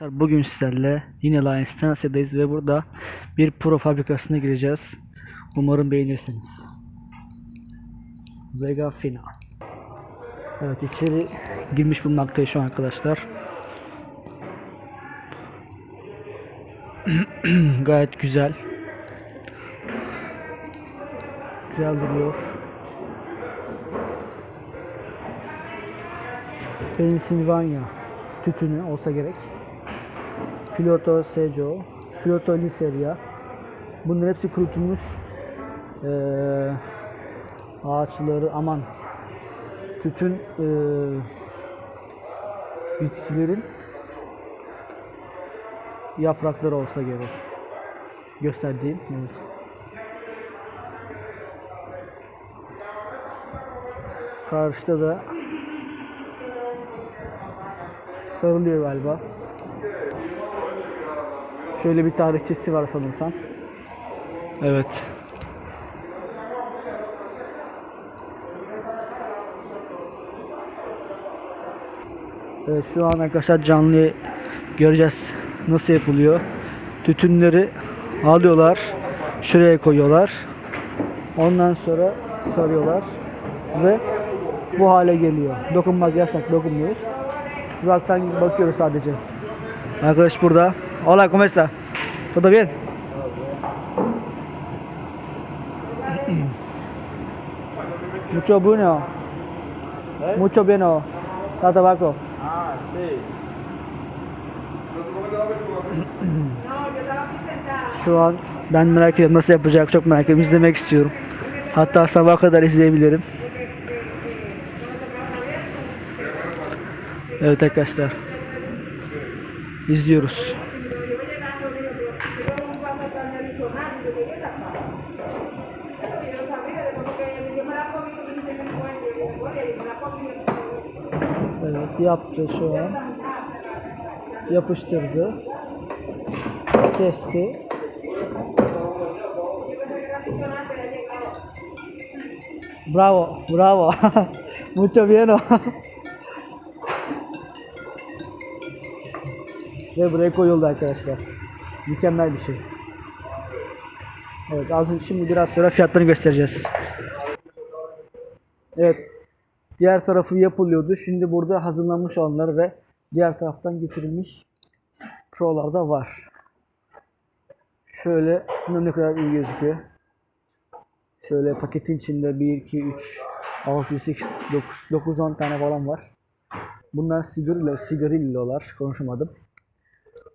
Bugün sizlerle yine Lions'tan Asya'dayız ve burada bir pro fabrikasına gireceğiz. Umarım beğenirsiniz. Vega Fina. Evet içeri girmiş bulunmaktayız şu an arkadaşlar. Gayet güzel. Güzel duruyor. Pennsylvania tütünü olsa gerek. Piloto Sejo, Piloto Liseria. Bunlar hepsi kurutulmuş eee, ağaçları aman tütün eee, bitkilerin yaprakları olsa gerek. Gösterdiğim evet. Karşıda da sarılıyor galiba. Şöyle bir tarihçesi var sanırsam. Evet. Evet şu an arkadaşlar canlı göreceğiz nasıl yapılıyor. Tütünleri alıyorlar. Şuraya koyuyorlar. Ondan sonra sarıyorlar ve bu hale geliyor. Dokunmak yasak, dokunmuyoruz. Uzaktan bakıyoruz sadece. Arkadaş burada. Hola, ¿cómo está? ¿Todo bien? Mucho bueno. Mucho bueno. Está tabaco. Ah, sí. Şu an ben merak ediyorum nasıl yapacak çok merak ediyorum izlemek istiyorum. Hatta sabaha kadar izleyebilirim. Evet arkadaşlar. İzliyoruz. Yaptı şu an. Yapıştırdı. Kesti. Bravo, bravo. Mucho bien. Ve buraya koyuldu arkadaşlar. Mükemmel bir şey. Evet, az şimdi biraz sonra fiyatlarını göstereceğiz. Evet. Diğer tarafı yapılıyordu. Şimdi burada hazırlanmış olanlar ve diğer taraftan getirilmiş prolar da var. Şöyle ne kadar iyi gözüküyor. Şöyle paketin içinde 1, 2, 3, 6, 8, 9, 9, 10 tane falan var. Bunlar sigarillo, sigarillolar. Konuşamadım.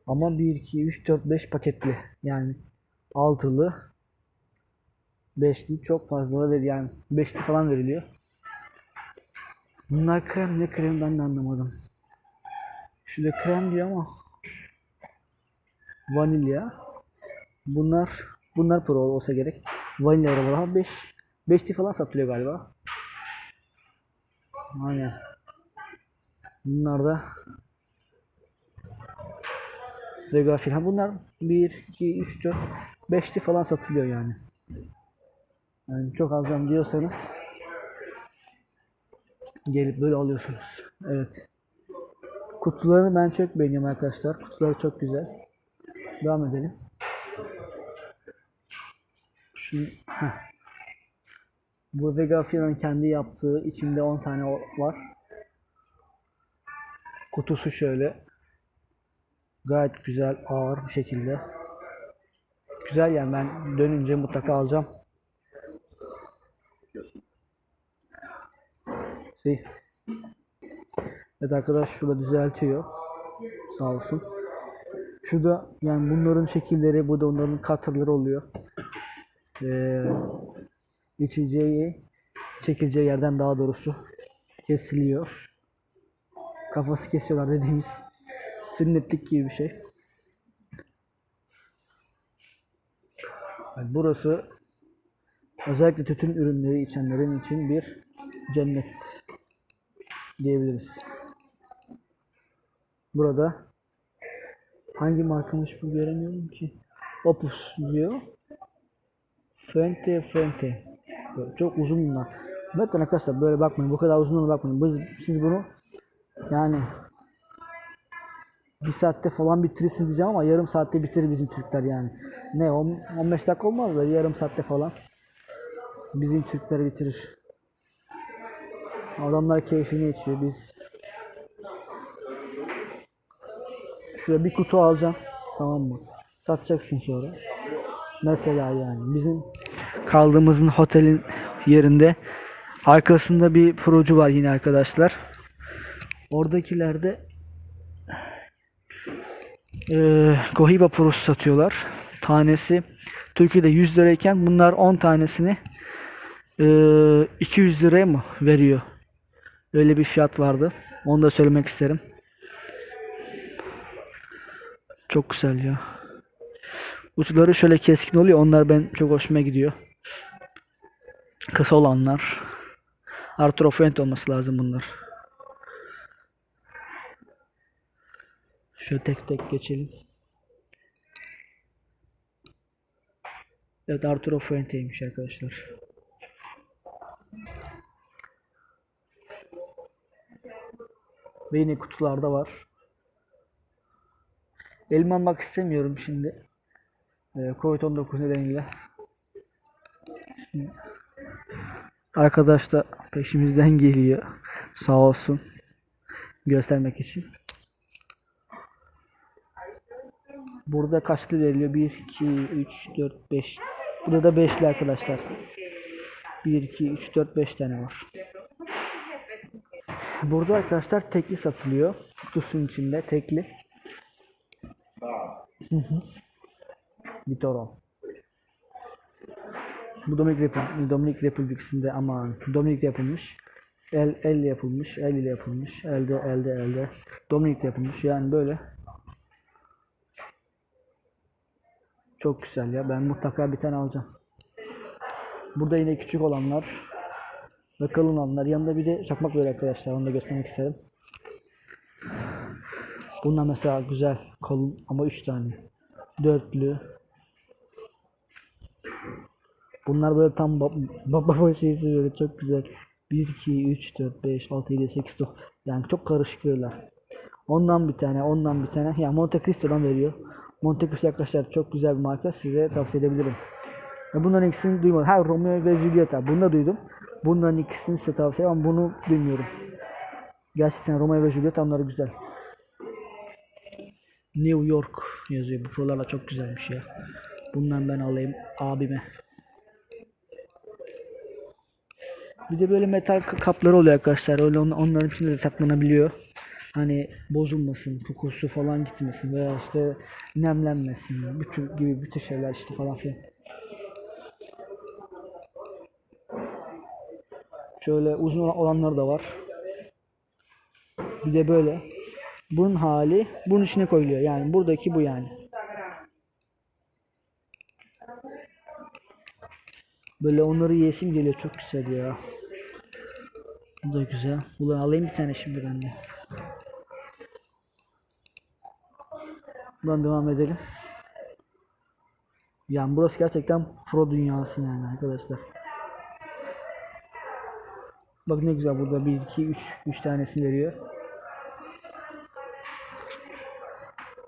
Ama 1, 2, 3, 4, 5 paketli. Yani altılı, beşli çok fazla ver yani beşli falan veriliyor. Bunlar krem ne krem ben de anlamadım. Şurada krem diyor ama vanilya. Bunlar bunlar pro olsa gerek. Vanilya arabalar ama 5 5'li falan satılıyor galiba. Aynen. Bunlar da Regafil. Ha bunlar 1 2 3 4 5'li falan satılıyor yani. Yani çok azdan diyorsanız gelip böyle alıyorsunuz. Evet. Kutularını ben çok beğeniyorum arkadaşlar. Kutuları çok güzel. Devam edelim. Şunu, heh. Bu Vega Fia'nın kendi yaptığı içinde 10 tane var. Kutusu şöyle. Gayet güzel, ağır bir şekilde. Güzel yani ben dönünce mutlaka alacağım. Şey. Evet arkadaş şurada düzeltiyor. Sağ olsun. Şurada yani bunların şekilleri, bu da onların katırları oluyor. Ee, içeceği, çekileceği yerden daha doğrusu kesiliyor. Kafası kesiyorlar dediğimiz sünnetlik gibi bir şey. Yani burası özellikle tütün ürünleri içenlerin için bir cennet diyebiliriz. Burada hangi markamış bu göremiyorum ki. Opus diyor. Fuente Fuente. Böyle çok uzun bunlar. Bakın arkadaşlar böyle bakmayın. Bu kadar uzun bakmayın. Biz, siz bunu yani bir saatte falan bitirirsin diyeceğim ama yarım saatte bitirir bizim Türkler yani. Ne on- 15 dakika olmaz da yarım saatte falan. Bizim Türkler bitirir. Adamlar keyfini içiyor biz. Şöyle bir kutu alacaksın. Tamam mı? Satacaksın sonra. Mesela yani bizim kaldığımızın otelin yerinde arkasında bir procu var yine arkadaşlar. Oradakilerde eee Cohiba Pro satıyorlar. Tanesi Türkiye'de 100 lirayken bunlar 10 tanesini eee 200 liraya mı veriyor? Öyle bir fiyat vardı. Onu da söylemek isterim. Çok güzel ya. Uçları şöyle keskin oluyor. Onlar ben çok hoşuma gidiyor. Kısa olanlar. Arturo Fuente olması lazım bunlar. Şöyle tek tek geçelim. Evet Arturo Fuente'ymiş arkadaşlar. Ve yine kutularda var. Elma almak istemiyorum şimdi. Ee, Covid-19 nedeniyle. Arkadaş da peşimizden geliyor. Sağ olsun. Göstermek için. Burada kaçlı veriliyor? 1, 2, 3, 4, 5. Burada da 5'li arkadaşlar. 1, 2, 3, 4, 5 tane var. Burada arkadaşlar tekli satılıyor. Kutusunun içinde tekli. Vitoro. Bu Dominik, Repub Dominik Republik'sinde aman Dominik'te yapılmış. El elle yapılmış, el ile yapılmış, elde elde elde. Dominik'te yapılmış. Yani böyle. Çok güzel ya. Ben mutlaka bir tane alacağım. Burada yine küçük olanlar ve kalın olanlar. Yanında bir de çakmak böyle arkadaşlar. Onu da göstermek isterim. Bunlar mesela güzel kalın ama 3 tane. Dörtlü. Bunlar böyle tam baba baba şeysi böyle çok güzel. 1, 2, 3, 4, 5, 6, 7, 8, 9. Yani çok karışık veriyorlar. Ondan bir tane, ondan bir tane. Ya Monte Cristo'dan veriyor. Monte Cristo arkadaşlar çok güzel bir marka. Size tavsiye edebilirim. Bunların ikisini duymadım. Ha Romeo ve Julieta. Bunu da duydum. Bunların ikisini size tavsiye ama bunu bilmiyorum. Gerçekten Romeo ve Julieta onları güzel. New York yazıyor. Bu prolarla çok güzelmiş ya. Bundan ben alayım abime. Bir de böyle metal kapları oluyor arkadaşlar. Öyle on- onların içinde de saklanabiliyor. Hani bozulmasın, kokusu falan gitmesin veya işte nemlenmesin. Bütün gibi bütün şeyler işte falan filan. Şöyle uzun olan- olanlar da var. Bir de böyle. Bunun hali bunun içine koyuluyor. Yani buradaki bu yani. Böyle onları yesim geliyor. Çok güzel ya. Bu da güzel. Ulan alayım bir tane şimdi ben de. Buradan devam edelim. Yani burası gerçekten pro dünyası yani arkadaşlar. Bak ne güzel burada 1, 2, 3, 3 tanesini veriyor.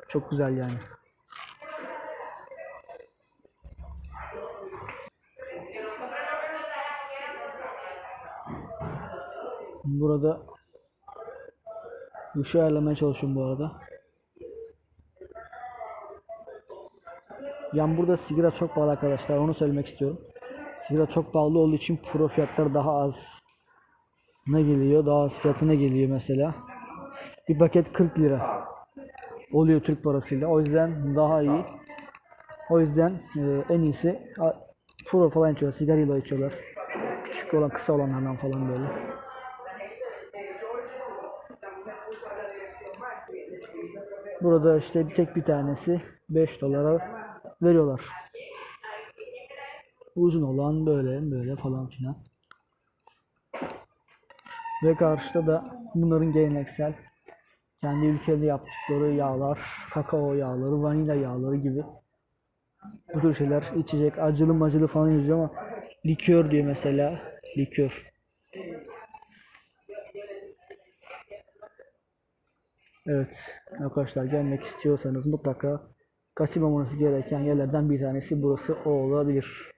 Çok güzel yani. Burada ışığı ayarlamaya çalışıyorum bu arada. Yani burada sigara çok pahalı arkadaşlar. Onu söylemek istiyorum. Sigara çok pahalı olduğu için pro fiyatlar daha az ne geliyor? Daha az fiyatına geliyor mesela. Bir paket 40 lira oluyor Türk parasıyla. O yüzden daha iyi. O yüzden e, en iyisi pro falan içiyorlar. Sigarayla içiyorlar. Küçük olan kısa olanlardan falan böyle. Burada işte bir tek bir tanesi 5 dolara veriyorlar. Uzun olan böyle böyle falan filan. Ve karşıda da bunların geleneksel kendi ülkede yaptıkları yağlar, kakao yağları, vanilya yağları gibi bu tür şeyler içecek acılı macılı falan yazıyor ama likör diyor mesela likör. Evet arkadaşlar gelmek istiyorsanız mutlaka kaçırmamanız gereken yerlerden bir tanesi burası o olabilir.